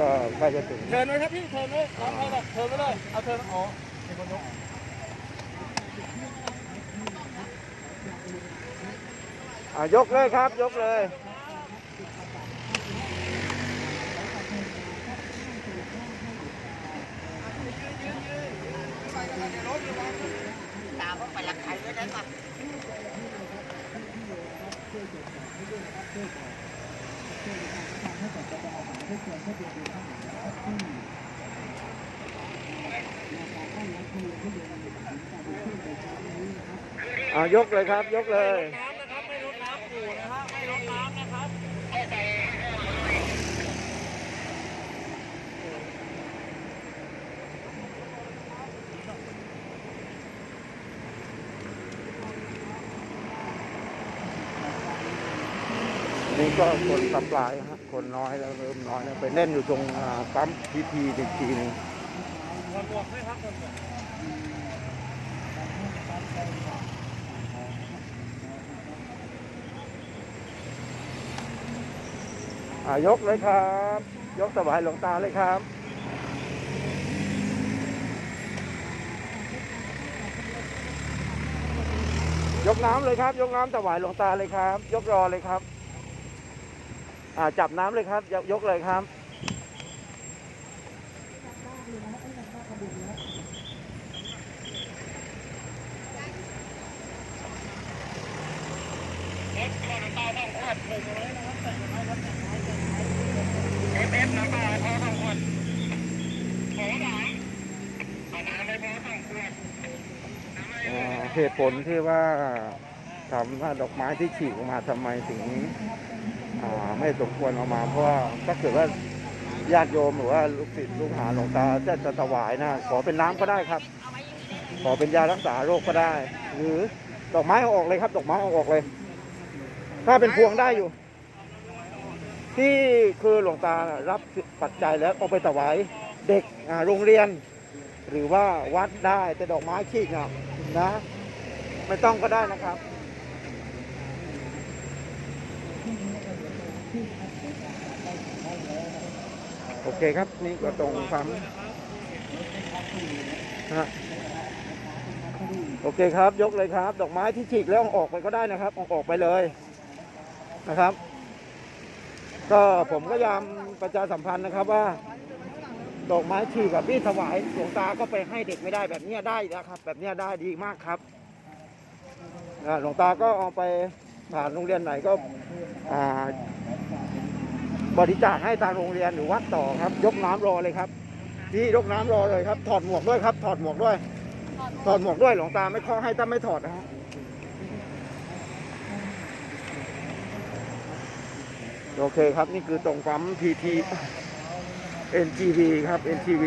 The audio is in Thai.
ก็ใกล้จะถึงเชิญเลยครับพี่เชิญเลยรับให้เลยเชิญไปเลยเอาเชิญอ๋อมีคนยกอ่ายกเลยครับยกเลย ตามว่าไปรักใครด้วยได้ป อายกเลยครับ ยกเลยน้ำนะครับไม่ลดน้ำปูนะฮะไม่ลดน้ำนะครับนี่ก็คนสัปลายฮะคนน้อยแล้วเริ่มน้อยแล้วไปเล่นอยู่ตรงปั๊มพีพีอีกทีนึงคนบวกด้วยครับคนบวกายกเลยครับ ยกถวายหลวงตาเลยครับ ยกน้ำเลยครับ ยกน้ำถวายหลวงตาเลยครับ ยกรอเลยครับ อ่าจับน้ำเลยครับ ยกยกเลยครับ เอฟเอฟน้ำปลาพอสองขวดโอ้ยเอาน้ำไปพอสองขวด อ่า เหตุผลที่ว่าถามว่าดอกไม้ที่ฉีกออกมาทำไมถึงไม่สมควรเอามา เพราะว่าถ้าเกิดว่าญาติโยมหรือว่าลูกศิษย์ลูกหาหลวงตาจะจะถวายนะขอเป็นน้ำก็ได้ครับ ขอเป็นยารักษาโรคก็ได้ หรือดอกไม้เอาออกเลยครับ ดอกไม้เอาออกเลย ถ้าเป็นพวงได้อยู่ ที่คือหลวงตารับปัจจัยแล้วเอาไปถวายเด็กโรงเรียน หรือว่าวัดได้แต่ดอกไม้ฉีกอะนะ ไม่ต้องก็ได้นะครับโอเคครับ นี่ก็ตรงปั๊มฮะโอเคครับ ยกเลยครับ ดอกไม้ที่ฉีกแล้วเอาออกไปก็ได้นะครับเอาออกไปเลย นะครับ ก็ผมก็ยามประชาสัมพันธ์นะครับว่า ดอกไม้ฉีกกับพี่ถวายหลวงตาก็ไปให้เด็กไม่ได้แบบนี้ได้นะครับ แบบนี้ได้ดีมากครับหลวงตาก็เอาไปผ่านโรงเรียนไหนก็บริจาคให้ทางโรงเรียนหรือวัดต่อครับ ยกน้ำรอเลยครับที่ยกน้ำรอเลยครับ ถอดหมวกด้วยครับ ถอดหมวกด้วย ถอดหมวกด้วยหลวงตาไม่ข้อให้ถ้าไม่ถอดนะฮะ โอเคครับ นี่คือตรงปั๊มพีที NGV ครับ NGV